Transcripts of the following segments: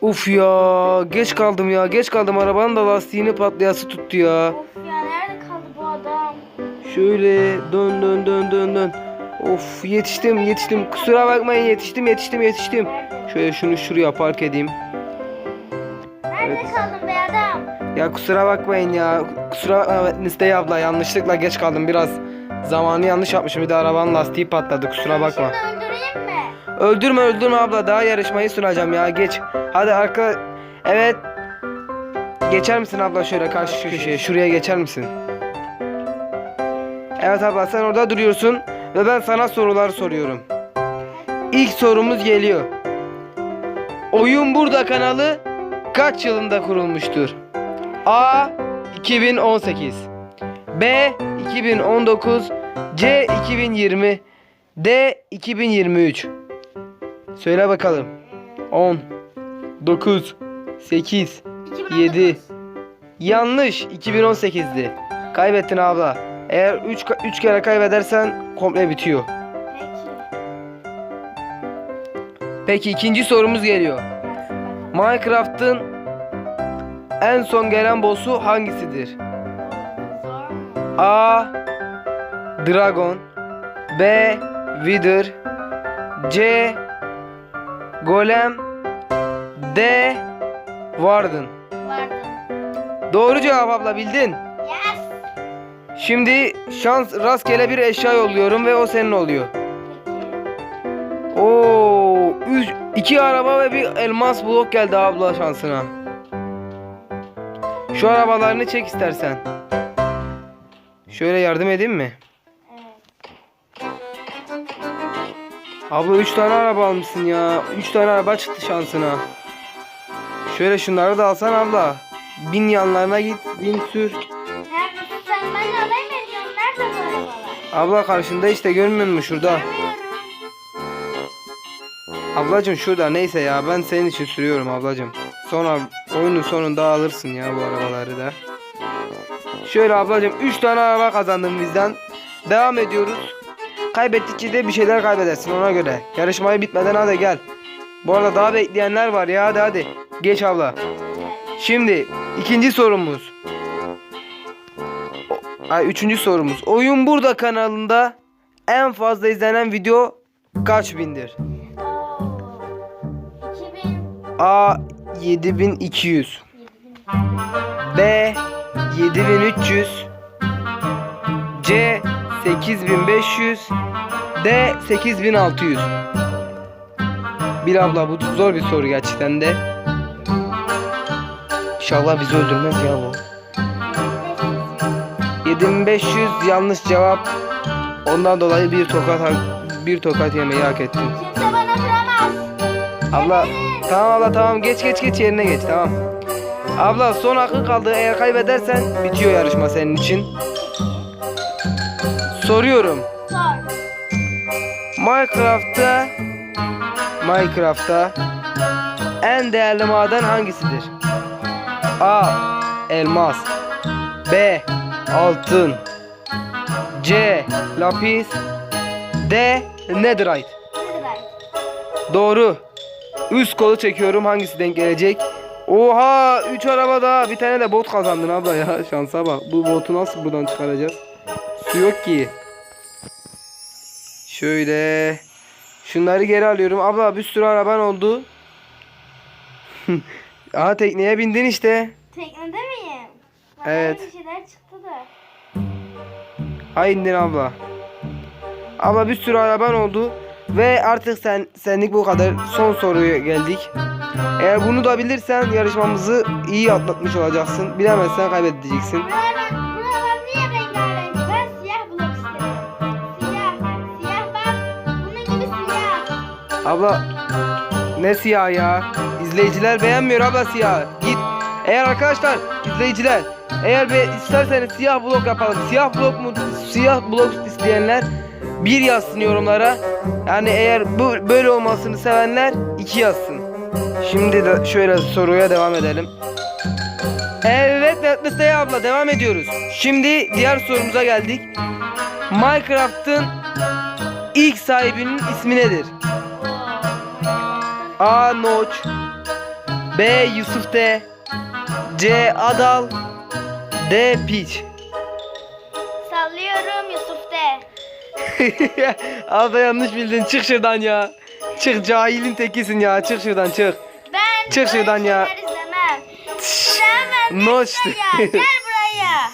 Uf ya geç kaldım ya geç kaldım arabanın da lastiğini patlayası tuttu ya. Of ya nerede kaldı bu adam? Şöyle dön dön dön dön dön. Of yetiştim yetiştim kusura bakmayın yetiştim yetiştim yetiştim. Şöyle şunu şuraya park edeyim. Nerede Evet. kaldın be adam? Ya kusura bakmayın ya. Kusura Nistey abla yanlışlıkla geç kaldım biraz. Zamanı yanlış yapmışım bir de arabanın lastiği patladı kusura bakma. Şimdi? Öldürme öldürme abla daha yarışmayı sunacağım ya geç. Hadi arka evet. Geçer misin abla şöyle karşı köşeye şuraya geçer misin? Evet abla sen orada duruyorsun ve ben sana sorular soruyorum. İlk sorumuz geliyor. Oyun Burada kanalı kaç yılında kurulmuştur? A 2018 B 2019 C 2020 D 2023 Söyle bakalım. 10 9 8 7 2019. Yanlış 2018'di. Kaybettin abla. Eğer 3 3 kere kaybedersen komple bitiyor. Peki. Peki ikinci sorumuz geliyor. Minecraft'ın en son gelen boss'u hangisidir? A. Dragon B. Wither C. Golem D. Warden Vardı. Doğru cevap abla bildin. Yes. Şimdi şans rastgele bir eşya yolluyorum ve o senin oluyor. Oo, üç, iki araba ve bir elmas blok geldi abla şansına. Şu arabalarını çek istersen. Şöyle yardım edeyim mi? Abla 3 tane araba almışsın ya. 3 tane araba çıktı şansına. Şöyle şunları da alsan abla. Bin yanlarına git, bin sür. Neredesin sen? Ben alayım ediyorum. Nerede bu arabalar? Abla karşında işte görmüyor musun şurada? Ablacım şurada neyse ya ben senin için sürüyorum ablacım. Sonra oyunun sonunda alırsın ya bu arabaları da. Şöyle ablacım 3 tane araba kazandım bizden. Devam ediyoruz. Kaybettikçe de bir şeyler kaybedersin ona göre. Yarışmayı bitmeden hadi gel. Bu arada daha bekleyenler var ya hadi hadi. Geç abla. Şimdi ikinci sorumuz. Ay üçüncü sorumuz. Oyun Burada kanalında en fazla izlenen video kaç bindir? Oo. 2000. A 7200 B 7300 C 8500 D 8600 Bir abla bu zor bir soru gerçekten de. İnşallah bizi öldürmez ya bu. 7500 yanlış cevap. Ondan dolayı bir tokat bir tokat yemeyi hak ettin. Kimse bana duramaz. Abla tamam abla tamam geç geç geç yerine geç tamam. Abla son hakkın kaldı eğer kaybedersen bitiyor yarışma senin için. Soruyorum. Sor. Minecraft'ta Minecraft'ta en değerli maden hangisidir? A. Elmas B. Altın C. Lapis D. Netherite. Doğru. Üst kolu çekiyorum hangisi denk gelecek? Oha 3 araba daha bir tane de bot kazandın abla ya şansa bak. Bu botu nasıl buradan çıkaracağız? Su yok ki. Şöyle. Şunları geri alıyorum. Abla bir sürü araban oldu. Aha tekneye bindin işte. Teknede miyim? Bana Evet. Bir şeyler çıktı da. Ha indin abla. Abla bir sürü araban oldu. Ve artık sen senlik bu kadar. Son soruya geldik. Eğer bunu da bilirsen yarışmamızı iyi atlatmış olacaksın. Bilemezsen kaybedeceksin. Abla ne siyah ya? İzleyiciler beğenmiyor abla siyah. Git. Eğer arkadaşlar izleyiciler eğer be isterseniz siyah blok yapalım. Siyah blok mu siyah blok isteyenler bir yazsın yorumlara. Yani eğer bu böyle olmasını sevenler iki yazsın. Şimdi de şöyle soruya devam edelim. Evet Netflix'te abla devam ediyoruz. Şimdi diğer sorumuza geldik. Minecraft'ın ilk sahibinin ismi nedir? A. Notch B. Yusuf D. C. Adal D. Peach Sallıyorum Yusuf de. Abla yanlış bildin. Çık şuradan ya. Çık cahilin tekisin ya. Çık şuradan çık. Ben Çık şuradan ya. izlemem. Sevmem No no işte. ya. Gel buraya.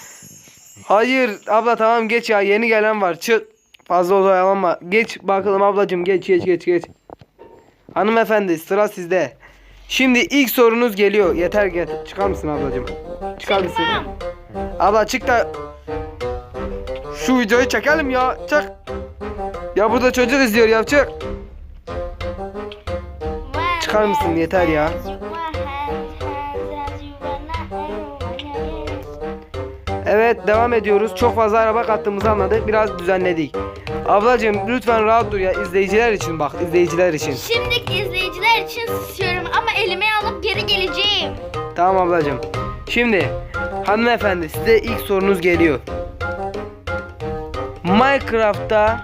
Hayır abla tamam geç ya. Yeni gelen var. Çık. Fazla oyalanma. Geç bakalım ablacığım. Geç geç geç geç. Hanımefendi sıra sizde. Şimdi ilk sorunuz geliyor. Yeter get. Çıkar mısın ablacığım? Çıkar mısın? Abla çık da şu videoyu çekelim ya. Çık. Ya burada çocuk izliyor ya çık. Çıkar mısın? Yeter ya. Evet devam ediyoruz. Çok fazla araba kattığımızı anladık. Biraz düzenledik. Ablacığım lütfen rahat dur ya. izleyiciler için bak. izleyiciler için. Şimdi için susuyorum ama elime alıp geri geleceğim. Tamam ablacığım. Şimdi hanımefendi size ilk sorunuz geliyor. Minecraft'ta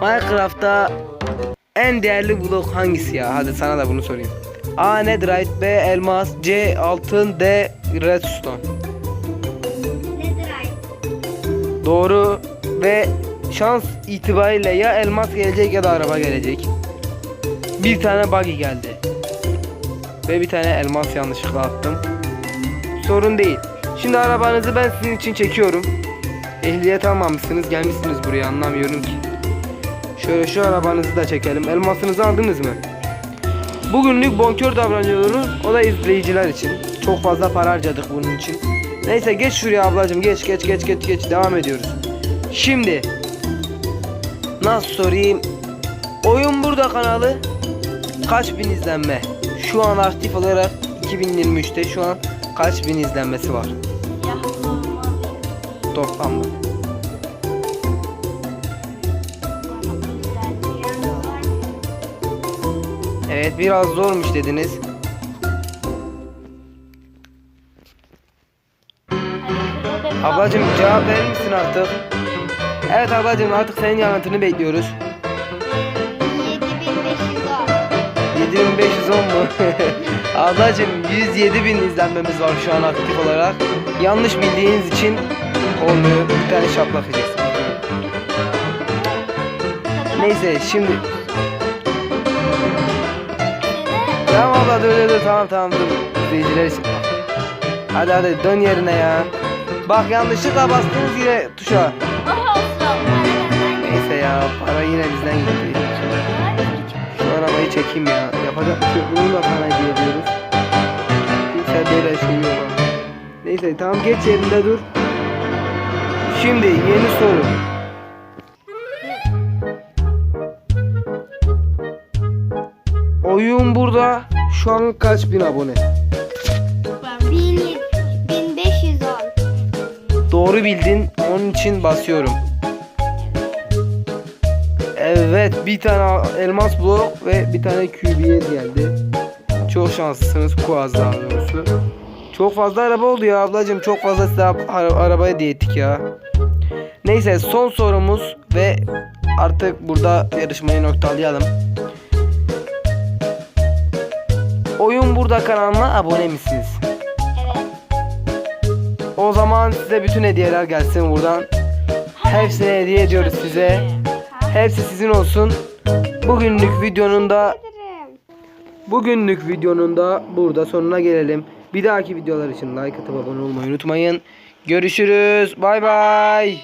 Minecraft'ta en değerli blok hangisi ya? Hadi sana da bunu sorayım. A. Netherite B. Elmas C. Altın D. Redstone ay? Doğru ve şans itibariyle ya elmas gelecek ya da araba gelecek. Bir tane buggy geldi. Ve bir tane elmas yanlışlıkla attım. Sorun değil. Şimdi arabanızı ben sizin için çekiyorum. Ehliyet almamışsınız gelmişsiniz buraya anlamıyorum ki. Şöyle şu arabanızı da çekelim. Elmasınızı aldınız mı? Bugünlük bonkör davranıyorsunuz. O da izleyiciler için. Çok fazla para harcadık bunun için. Neyse geç şuraya ablacığım. Geç geç geç geç geç. Devam ediyoruz. Şimdi nasıl sorayım? Oyun burada kanalı kaç bin izlenme? Şu an aktif olarak 2023'te şu an kaç bin izlenmesi var Ya olmaz. toplamda? Evet biraz zormuş dediniz. Ablacığım cevap verir misin artık? Evet ablacığım artık senin yanıtını bekliyoruz. 7510 mu? Ablacığım 107 bin izlenmemiz var şu an aktif olarak. Yanlış bildiğiniz için olmuyor. Bir tane şaplak yiyeceksin. Neyse şimdi Tamam abla dur dur tamam tamam dur izleyiciler için Hadi hadi dön yerine ya Bak yanlışlıkla bastınız yine tuşa ya para yine bizden gitti Şu arabayı çekeyim ya Yapacak bir şey yok bunu da para hediye ediyoruz Kimse böyle şey yok. Neyse tamam geç yerinde dur Şimdi yeni soru Oyun burada şu an kaç bin abone? 1510. Doğru bildin. Onun için basıyorum. Evet bir tane elmas blok ve bir tane QB'ye geldi. Çok şanslısınız Kuaz daha. Çok fazla araba oldu ya ablacığım. Çok fazla size ara- arabaya diye ettik ya. Neyse son sorumuz ve artık burada yarışmayı noktalayalım. Oyun burada kanalına abone misiniz? O zaman size bütün hediyeler gelsin buradan. Hepsini hediye ediyoruz size. Hepsi sizin olsun. Bugünlük videonun da bugünlük videonun da burada sonuna gelelim. Bir dahaki videolar için like atıp abone olmayı unutmayın. Görüşürüz. Bay bay.